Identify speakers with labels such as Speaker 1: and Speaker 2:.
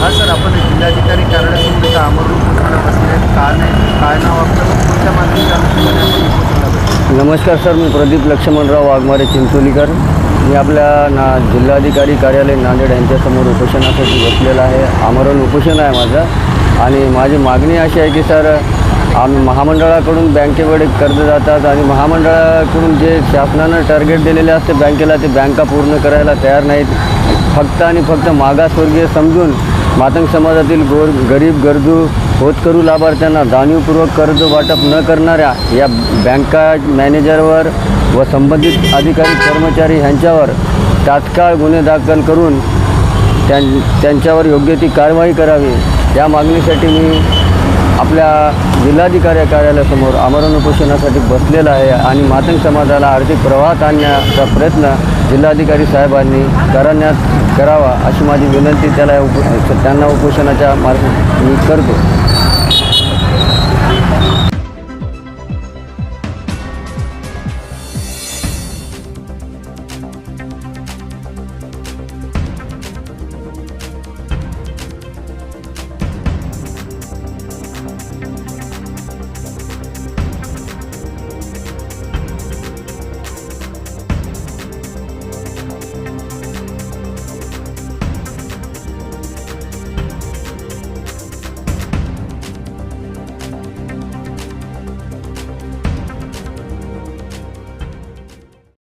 Speaker 1: हा सर आपण जिल्हाधिकारी कार्यालयातून इथं आमरण बसले नाही काय नाव आपलं कोणत्या मागणीच्या
Speaker 2: नमस्कार सर मी प्रदीप लक्ष्मणराव वाघमारे चिंचोलीकर. मी आपल्या ना जिल्हाधिकारी कार्यालय नांदेड यांच्यासमोर उपोषणासाठी बसलेलं आहे. आमरण उपोषण आहे माझं. आणि माझी मागणी अशी आहे की सर आम्ही महामंडळाकडून बँकेकडे कर्ज जातात आणि महामंडळाकडून जे शासनानं टार्गेट दिलेले असते बँकेला ते बँका पूर्ण करायला तयार नाहीत. फक्त आणि फक्त मागासवर्गीय समजून मातंग समाजातील गोर गरीब गरजू होतकरू लाभार्थ्यांना जाणीवपूर्वक कर्ज वाटप न करणाऱ्या या बँका मॅनेजरवर व संबंधित अधिकारी कर्मचारी ह्यांच्यावर तात्काळ गुन्हे दाखल करून त्यां त्यांच्यावर योग्य ती कारवाई करावी. या मागणीसाठी मी आपल्या जिल्हाधिकारी कार्यालयासमोर आमरण उपोषणासाठी बसलेला आहे आणि मातंग समाजाला आर्थिक प्रवाहात आणण्याचा प्रयत्न जिल्हाधिकारी साहेबांनी करण्यात करावा अशी माझी विनंती त्याला उप त्यांना उपोषणाच्या मार्फत मी करतो.